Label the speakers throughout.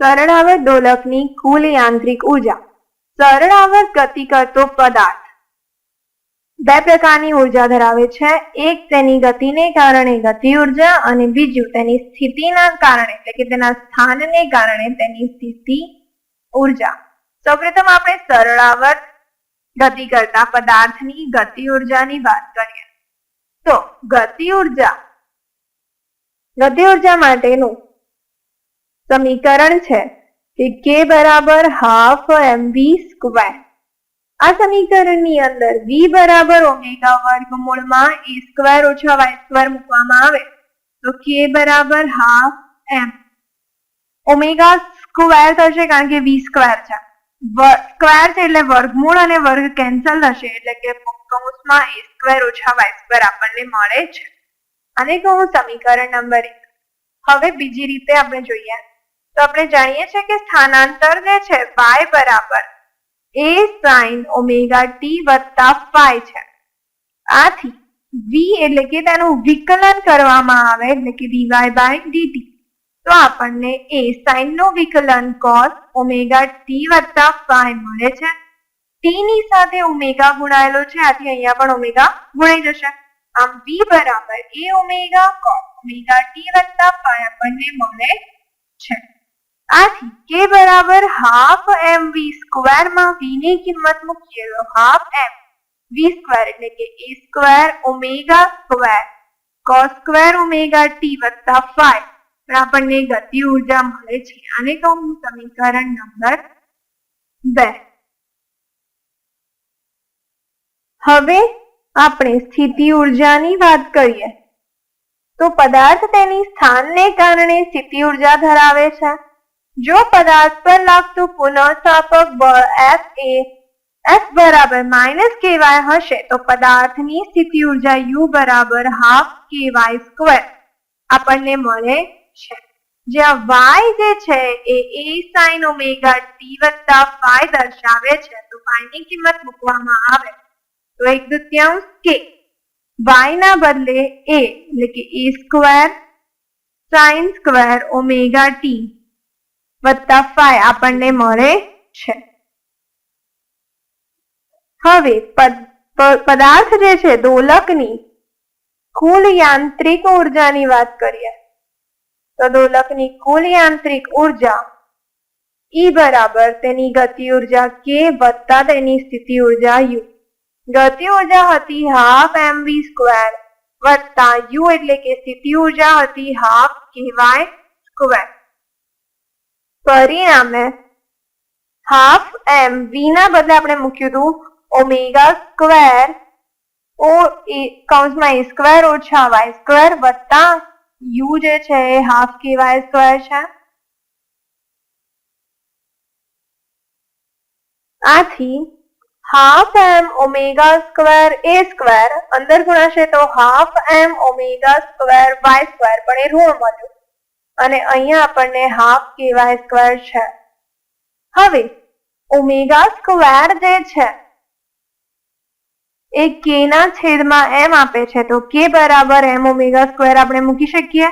Speaker 1: સરળાવર્ત દોલકની કુલ યાંત્રિક ઊર્જા સરળાવર ગતિ કરતો પદાર્થ. બે પ્રકારની ઊર્જા ધરાવે છે. એક તેની ગતિને કારણે ગતિ ઊર્જા અને બીજું તેની સ્થિતિના કારણે, એટલે કે તેના સ્થાનને કારણે તેની સ્થિતિ ઊર્જા સૌપ્રથમ આપણે સરળાવર્ત ગતિ કરતા પદાર્થની ગતિ ઉર્જાની વાત કરીએ. તો ગતિ ઊર્જા ગતિ ઊર્જા માટેનું સમીકરણ છે. કે કે બરાબર હાફ એમ વી સ્ક્વેર આ સમીકરણની અંદર વી બરાબર ઓમેગા વર્ગમૂળમાં એ સ્ક્વેર ઓછા વાય સ્ક્વેર મૂકવામાં આવે. તો કે બરાબર હાફ એમ ઓમેગા સ્ક્વેર થશે કારણ કે વી સ્ક્વેર છે. સ્ક્વેર છે એટલે વર્ગમૂળ અને વર્ગ કેન્સલ થશે એટલે કે કૌંસમાં એ સ્ક્વેર ઓછા વાય સ્ક્વેર આપણને મળે છે. અને કહું સમીકરણ નંબર એક. હવે બીજી રીતે આપણે જોઈએ. તો આપણે જાણીએ છીએ કે સ્થાનાંતર જે છે, y બરાબર એ સાઇન ઓમેગા ટી વત્તા ફાઈ છે. આથી v એટલે કે તેનું વિકલન કરવામાં આવે, એટલે કે dy બાય dt. તો આપણને એ સાઇનનું વિકલન cos ઓમેગા ટી વત્તા ફાઈ મળે છે. ટી ની સાથે ઓમેગા ગુણાયેલો છે, આથી અહીંયા પણ ઓમેગા ગુણાઈ જશે. આમ v બરાબર A omega cos omega T વત્તા ફાઈ આપણને મળે છે. આથી કે બરાબર હાફ એમ વી સ્ક્વેરમાં v ની કિંમત મૂકીએ તો હાફ એમ વી સ્ક્વેર એટલે કે a square omega square cos square omega T વત્તા phi. પણ આપણને ગતિ ઊર્જા મળે છે આને કહું સમીકરણ નંબર બે. હવે આપણે સ્થિતિ ઉર્જાની વાત કરીએ. તો પદાર્થ તેની સ્થાનને કારણે સ્થિતિ ઊર્જા ધરાવે છે. જો પદાર્થ પર લાગતું પુનઃસ્થાપક બળ એફ એ એફ બરાબર માઇનસ કેવાય હશે, તો પદાર્થની સ્થિતિ ઊર્જા યુ બરાબર હાફ કેવાય સ્ક્વેર આપણને મળે છે. જ્યાં વાય જે છે, એ એ sin ઓમેગા ટી વત્તા phi દર્શાવે છે, તો phi ની કિંમત મૂકવામાં આવે. તો એક દુત્યાંશ કે વાય ના બદલે એ એટલે કે એ square sin square omega t. વત્તા ફાય આપણને મળે છે. હવે પદાર્થ જે છે, દોલકની કુલ યાંત્રિક ઉર્જાની વાત કરીએ. તો દોલકની કુલ યાંત્રિક ઊર્જા ઈ બરાબર તેની ગતિ ઊર્જા કે વત્તા તેની સ્થિતિ ઊર્જા યુ ગતિ ઊર્જા હતી હાફ એમ વી સ્ક્વેર વત્તા યુ એટલે કે સ્થિતિ ઊર્જા હતી હાફ કેવાય સ્ક્વેર પરિણામે હાફ એમ વી ના બદલે આપણે મૂક્યું હતું ઓમેગા સ્ક્વેર ઓ કૌંસમાં એ સ્ક્વેર ઓછા વાય સ્ક્વેર વત્તા યુ જે છે એ હાફ કેવાય સ્ક્વેર છે. આથી half M omega square A square અંદર ગુણાશે તો half M omega square Y square પણ એ ઋણ મળ્યું. અને અહીંયા આપણને હાફ કેવાય સ્ક્વેર છે. હવે ઓમેગા સ્ક્વેર જે છે, એ કે ના છેદમાં એમ આપે છે. તો કે બરાબર એમ ઓમેગા સ્ક્વેર આપણે મૂકી શકીએ.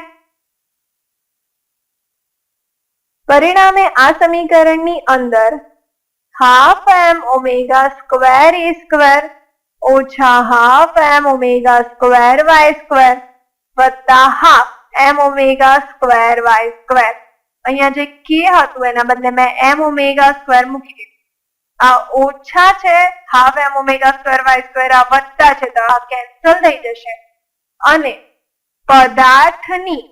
Speaker 1: પરિણામે આ સમીકરણની અંદર half M omega square A square ઓછા half M omega square Y square વત્તા half M omega square Y square અહીંયા જે કે હતું, એના બદલે મેં એમ ઓમેગા સ્ક્વેર મૂકી દીધું. આ ઓછા છે half M omega square Y square આ વત્તા છે, તો આ કેન્સલ થઈ જશે. અને પદાર્થની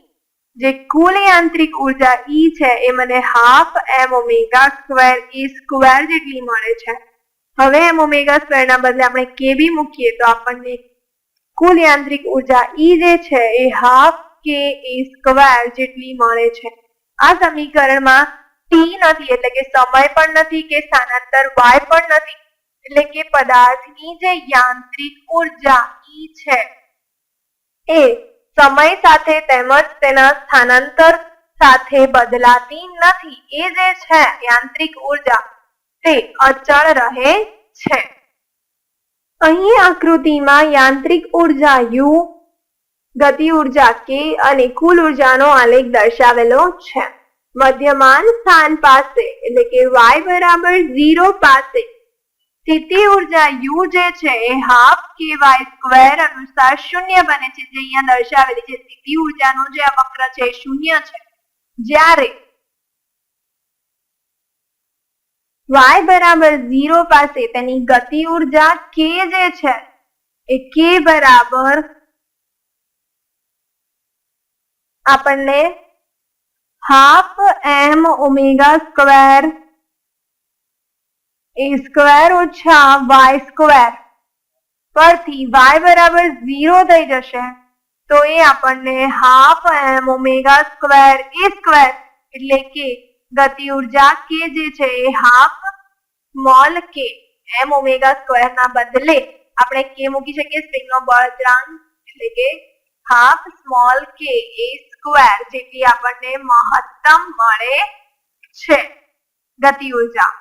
Speaker 1: જે કુલ યાંત્રિક ઊર્જા ઈ છે, એ મને half M omega square E square જેટલી મળે છે. હવે એમ ઓમેગા સ્ક્વેર ના બદલે આપણે કે બી મૂકીએ, તો આપણને કુલ યાંત્રિક ઊર્જા ઈ જે છે, એ હાફ કે એ સ્ક્વેર જેટલી મળે છે. આ સમીકરણમાં ટી નથી, એટલે કે સમય પણ નથી, કે સ્થાનાંતર વાય પણ નથી, એટલે કે પદાર્થની જે યાંત્રિક ઊર્જા ઈ છે. એ સમય સાથે તેમજ તેના સ્થાનાંતર સાથે બદલાતી નથી, એ જે છે યાંત્રિક ઊર્જા, તે અચળ રહે છે. અહીં આકૃતિમાં યાંત્રિક ઊર્જા યુ ગતિ ઊર્જા કે અને કુલ ઉર્જાનો આલેખ દર્શાવેલો છે. મધ્યમાન સ્થાન પાસે, એટલે કે y બરાબર ઝીરો પાસે, સ્થિતિ ઊર્જા u જે છે એ હાફ કે વાય સ્ક્વેર અનુસાર શૂન્ય બને છે. જે અહીંયા દર્શાવેલી છે, સ્થિતિ ઉર્જાનો જે આ વક્ર છે એ શૂન્ય છે. જ્યારે y બરાબર ઝીરો પાસે, તેની ગતિ ઊર્જા k જે છે એ k બરાબર આપણને half M omega square A square ઓછા વાય સ્ક્વેર પરથી વાય બરાબર ઝીરો થઈ જશે, તો એ આપણને half M omega square A square એટલે કે ગતિ ઊર્જા કે જે છે એ હાફ મોલ કે એમ ઓમેગા સ્ક્વેર ના બદલે આપણે કે મૂકી શકીએ સ્પ્રિંગ નો બળતરાંક એટલે કે હાફ સ્મોલ કે એ સ્ક્વેર જેટલી આપણને મહત્તમ મળે છે. ગતિ ઊર્જા.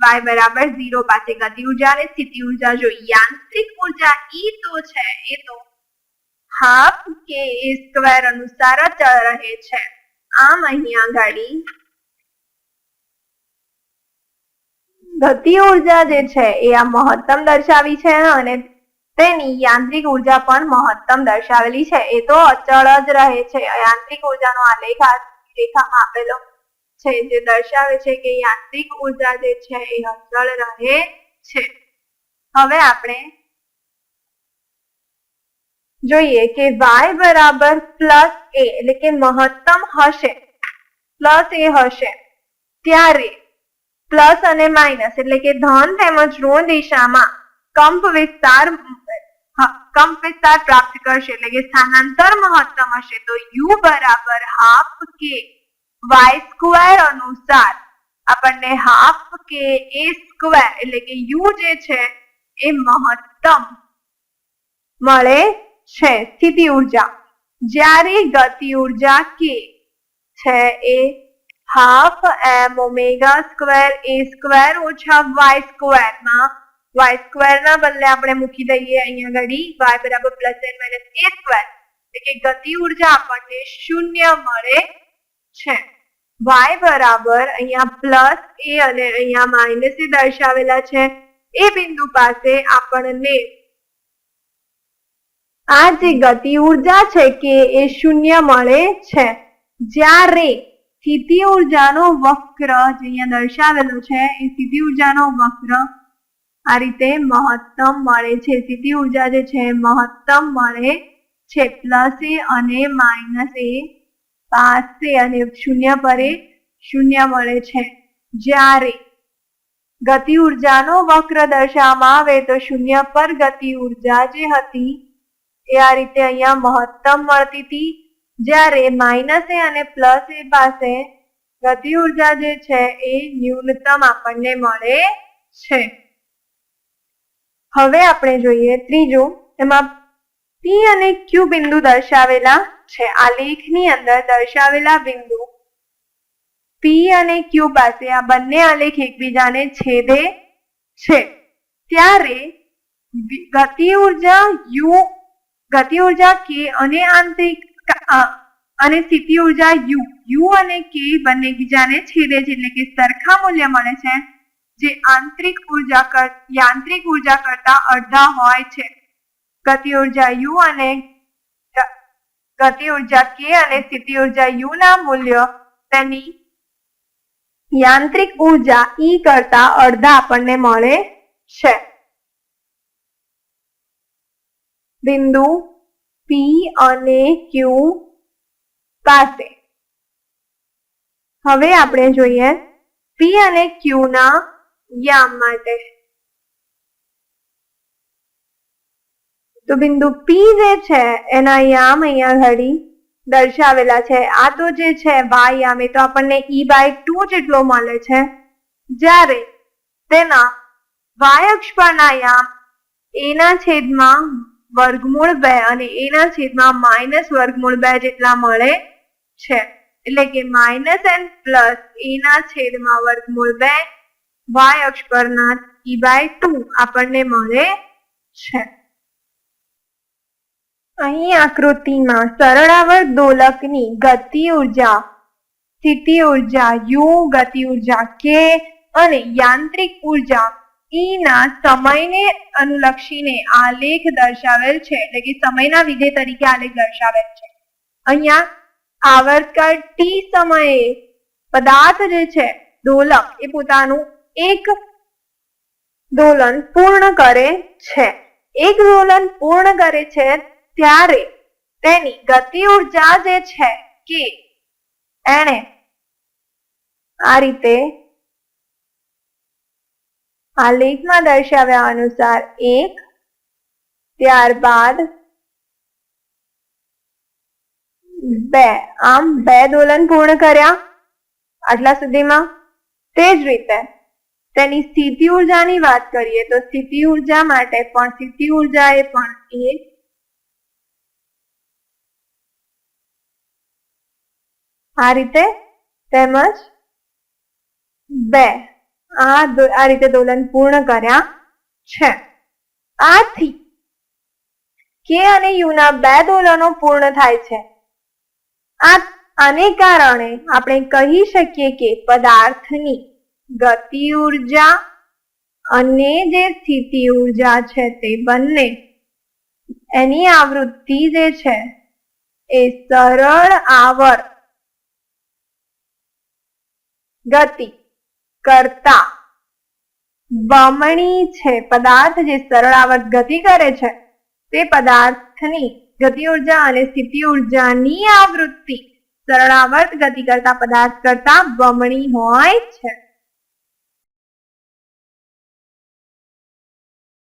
Speaker 1: વાય બરાબર ઝીરો પાસે ગતિ ઊર્જા અને સ્થિતિ ઊર્જા જો યાંત્રિક ઊર્જા ઈ તો છે, એ તો હાફ કે એ સ્ક્વેર અનુસાર જ રહે છે. આમ અહીંયા ગાડી ગતિ ઊર્જા જે છે, એ આ મહત્તમ દર્શાવી છે અને તેની યાંત્રિક ઊર્જા પણ મહત્તમ દર્શાવેલી છે. એ તો અચળ જ રહે છે. યાંત્રિક ઉર્જાનો આ રેખામાં આપેલો છે જે દર્શાવે છે કે યાંત્રિક ઊર્જા જે છે એ અચળ રહે છે. હવે આપણે જોઈએ કે વાય બરાબર પ્લસ એ એટલે કે મહત્તમ હશે. પ્લસ એ હશે. ત્યારે પ્લસ અને માઇનસ એટલે કે ધન તેમજ ઋણ દિશામાં કંપ વિસ્તાર કંપ વિસ્તાર પ્રાપ્ત કરશે એટલે કે સ્થાનાંતર મહત્તમ હશે. તો u બરાબર હાફ કે વાય સ્ક્વેર અનુસાર આપણને હાફ કે એ સ્ક્વેર એટલે કે u જે છે એ મહત્તમ મળે છે. સ્થિતિ ઊર્જા. જ્યારે ગતિ ઊર્જા કે છે એ half M omega square A square ઓછા વાય સ્ક્વેરમાં વાય સ્ક્વેર ના બદલે આપણે મૂકી દઈએ અહીંયા ઘડી. વાય બરાબર plus N minus A square એટલે ગતિ ઊર્જા આપણને શૂન્ય મળે છે. વાય બરાબર અહીંયા પ્લસ એ અને અહીંયા માઇનસ એ દર્શાવેલા છે. એ બિંદુ પાસે આપણને આ જે ગતિ ઊર્જા છે કે એ શૂન્ય મળે છે. જ્યારે સ્થિતિ ઉર્જાનો વક્ર જે અહીંયા દર્શાવેલો છે, એ સ્થિતિ ઉર્જાનો વક્ર આ રીતે મહત્તમ મળે છે. સીધી ઊર્જા જે છે, મહત્તમ મળે છે. પ્લસ એ અને માઇનસ એ પાસે અને શૂન્ય પરે શૂન્ય મળે છે. જ્યારે ગતિ ઉર્જાનો વક્ર દર્શાવવામાં આવે તો શૂન્ય પર ગતિ ઊર્જા જે હતી એ આ રીતે અહીંયા મહત્તમ મળતી હતી. જ્યારે માઇનસ એ અને પ્લસ એ પાસે ગતિ ઊર્જા જે છે એ ન્યૂનતમ આપણને મળે છે. હવે આપણે જોઈએ ત્રીજો. એમાં પી અને ક્યુ બિંદુ દર્શાવેલા છે. આ લેખની અંદર દર્શાવેલા બિંદુ. પી અને ક્યુ પાસે આ બંને આલેખ એકબીજાને છેદે છે. ત્યારે ગતિ ઊર્જા યુ ગતિ ઊર્જા કે અને આંતરિક અને સ્થિતિ ઊર્જા યુ યુ અને કે બંને એકબીજાને છેદે છે. એટલે કે સરખા મૂલ્ય મળે છે. જે આંતરિક ઊર્જા યાંત્રિક ઊર્જા કરતા અડધા હોય છે. ગતિ ઊર્જા યુ અને ગતિ ઊર્જા કે અને સ્થિતિ ઊર્જા યુ ના મૂલ્ય તેની યાંત્રિક ઊર્જા ઈ કરતા અડધા આપણને મળે છે. બિંદુ પી અને ક્યુ પાસે. હવે આપણે જોઈએ પી અને ક્યુ ના યામ માટે. તો બિંદુ પી જે છે, એના યામ અહીંયા ઘડી દર્શાવેલા છે. આ તો જે છે વાય યામ, એ તો આપણને ઈ બાય ટુ જેટલો મળે છે. જ્યારે તેના વાય અક્ષ પરના યામ, એના છેદમાં વર્ગમૂળ બે અને એના છેદમાં માઇનસ વર્ગમૂળ બે જેટલા મળે છે. એટલે કે માઇનસ એન પ્લસ એના છેદમાં વર્ગમૂળ બે વાય અક્ષ પરના ઈ બાય આપણને મળે છે. અહીં આકૃતિમાં સરળાવર્ત દોલકની ગતિ ઊર્જા, સ્થિતિ ઊર્જા યુ ગતિ ઊર્જા કે અને યાંત્રિક ઊર્જા ઈના ના સમયને અનુલક્ષીને આલેખ દર્શાવેલ છે. એટલે કે સમયના વિધેય તરીકે આલેખ દર્શાવેલ છે. અહીંયા આવર્તકાળ ટી સમયે પદાર્થ જે છે, દોલક, એ પોતાનું એક દોલન પૂર્ણ કરે છે. એક દોલન પૂર્ણ કરે છે ત્યારે તેની ગતિ ઊર્જા જે છે કે એણે આ રીતે આ લેખમાં દર્શાવ્યા અનુસાર એક, ત્યારબાદ બે, આમ બે દોલન પૂર્ણ કર્યા આટલા સુધીમાં. તે જ રીતે તેની સ્થિતિ ઉર્જાની વાત કરીએ તો સ્થિતિ ઊર્જા માટે પણ સ્થિતિ ઊર્જા એ પણ એ આ રીતે તેમજ બે આ આ રીતે દોલન પૂર્ણ કર્યા છે. આથી કે અને યુના બે દોલનો પૂર્ણ થાય છે. આ આને કારણે આપણે કહી શકીએ કે પદાર્થની ગતિ ઊર્જા અને જે સ્થિતિ ઊર્જા છે તે બંને, એની આવૃત્તિ જે છે એ સરળ આવર ગતિ કરતા બમણી છે. પદાર્થ જે સરળ આવર્ત ગતિ કરે છે તે પદાર્થની ગતિ ઊર્જા અને સ્થિતિ ઉર્જાની આવૃત્તિ સરળ આવર્ત ગતિ કરતા પદાર્થ કરતા બમણી હોય છે.